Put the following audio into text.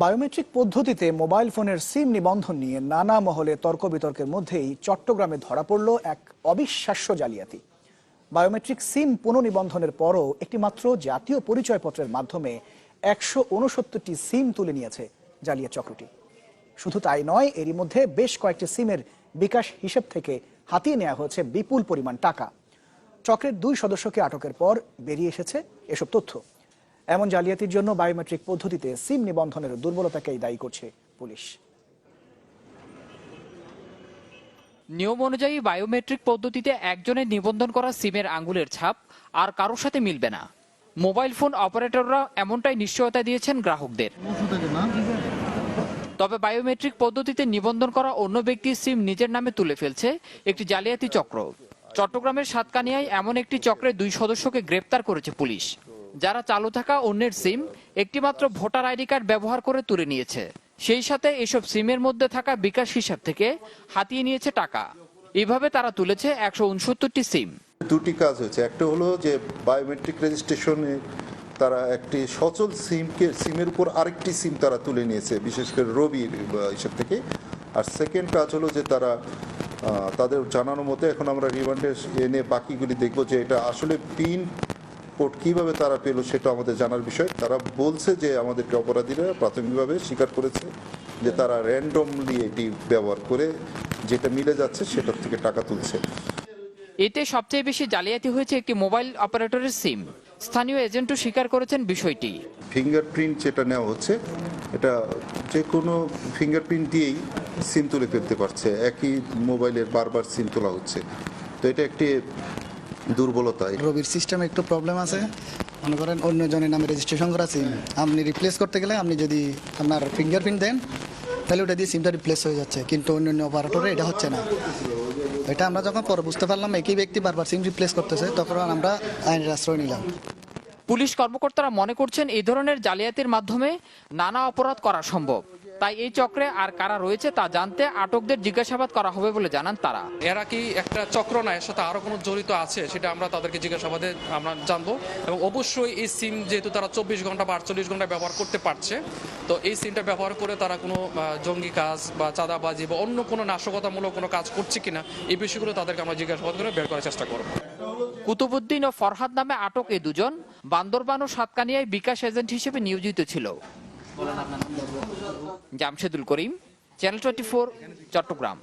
Biometric পদ্ধতিতে mobile ফোনের সিম নিবন্ধন নিয়ে নানা মহলে তর্ক বিতর্কের মধ্যেই চট্টগ্রামে ধরা পড়ল এক অবিশ্বাস্য জালিয়াতি। বায়োমেট্রিক সিম পুনঃনিবন্ধনের পরও একটি মাত্র জাতীয় পরিচয়পত্রের মাধ্যমে একশো উনসত্তরটি সিম তুলে নিয়েছে জালিয়া চক্রটি। শুধু তাই নয়, এরই মধ্যে বেশ কয়েকটি সিমের বিকাশ হিসেব থেকে হাতিয়ে নেওয়া হয়েছে বিপুল পরিমাণ টাকা। চক্রের দুই সদস্যকে আটকের পর বেরিয়ে এসেছে এসব তথ্য। এমন জালিয়াতির জন্য বায়োমেট্রিক পদ্ধতিতে সিম নিবন্ধনের দুর্বলতাকেই দায়ী করছে পুলিশ। নিয়ম অনুযায়ী বায়োমেট্রিক পদ্ধতিতে একজনের নিবন্ধন করা সিমের আঙ্গুলের ছাপ আর কারোর সাথে মিলবে না। মোবাইল ফোন অপারেটররা এমনটাই নিশ্চয়তা দিয়েছেন গ্রাহকদের। তবে বায়োমেট্রিক পদ্ধতিতে নিবন্ধন করা অন্য ব্যক্তির সিম নিজের নামে তুলে ফেলছে, একটি জালিয়াতি চক্র। চট্টগ্রামের সাতকানিয়ায় এমন একটি চক্রের দুই সদস্যকে গ্রেপ্তার করেছে পুলিশ। যারা চালু থাকা অন্যের সিম একটিমাত্র ভোটার আইডি কার্ড ব্যবহার করে তুলে নিয়েছে। সেই সাথে এসব সিমের মধ্যে থাকা বিকাশ হিসাব থেকে হাতিয়ে নিয়েছে টাকা। এভাবে তারা তুলেছে একশো উনসত্তরটি সিম। দুটি কাজ হয়েছে। একটা হলো যে বায়োমেট্রিক রেজিস্ট্রেশনে তারা একটি সচল সিমকে, সিমের উপর আরেকটি সিম তারা তুলে নিয়েছে, বিশেষ করে রবির হিসাব থেকে। আর সেকেন্ড কাজ হলো যে তারা তাদের জানানো মতে এখন আমরা রিমান্ডে এনে বাকিগুলি দেখব যে এটা আসলে পিন কোড কীভাবে তারা পেল সেটা আমাদের জানার বিষয়। তারা বলছে যে আমাদেরকে অপরাধীরা প্রাথমিকভাবে স্বীকার করেছে যে তারা র্যান্ডমলি এটি ব্যবহার করে যেটা মিলে যাচ্ছে সেটার থেকে টাকা তুলছে। এতে সবচেয়ে বেশি জালিয়াতি হয়েছে একটি মোবাইল অপারেটরের সিম। স্থানীয় এজেন্টও স্বীকার করেছেন বিষয়টি। ফিঙ্গারপ্রিন্ট যেটা নেওয়া হচ্ছে এটা যে কোনো ফিঙ্গারপ্রিন্ট দিয়েই সিম তুলে ফেলতে পারছে। একই মোবাইলের বারবার সিম তোলা হচ্ছে। তো এটা একটি দুর্বলতা। রবির সিস্টেমে একটু প্রবলেম আছে। মনে করেন অন্য জনের নামে রেজিস্ট্রেশন করা সিম আপনি রিপ্লেস করতে গেলে আপনি যদি আপনার ফিঙ্গারপ্রিন্ট দেন তাহলে ওটা দিয়ে সিমটা রিপ্লেস হয়ে যাচ্ছে। কিন্তু অন্য অন্য অপারেটরে এটা হচ্ছে না। এটা আমরা যখন পরে বুঝতে পারলাম একই ব্যক্তি বারবার সিম রিপ্লেস করতেছে তখন আমরা আইনের আশ্রয় নিলাম। পুলিশ কর্মকর্তারা মনে করছেন এই ধরনের জালিয়াতির মাধ্যমে নানা অপরাধ করা সম্ভব। তাই এই চক্রে আর কারা রয়েছে তা জানতে আটকদের জিজ্ঞাসাবাদ করা হবে বলে জানান তারা। এরা কি একটা চক্র না এর সাথে আরও কোনো জড়িত আছে সেটা আমরা তাদেরকে জিজ্ঞাসাবাদে আমরা জানব। এবং অবশ্যই এই সিম যেহেতু তারা চব্বিশ ঘণ্টা বা আটচল্লিশ ঘণ্টা ব্যবহার করতে পারছে তো এই সিমটা ব্যবহার করে তারা কোনো জঙ্গি কাজ বা চাঁদাবাজি বা অন্য কোনো নাশকতামূলক কোনো কাজ করছে কিনা এই বিষয়গুলো তাদেরকে আমরা জিজ্ঞাসাবাদ করে বের করার চেষ্টা করব। কুতুবুদ্দিন ও ফরহাদ নামে আটক এই দুজন। বান্দরবান ও সাতকানিয়ায় বিকাশ এজেন্ট হিসেবে নিয়োজিত ছিল। Jamshedul Karim channel twenty Chittagong.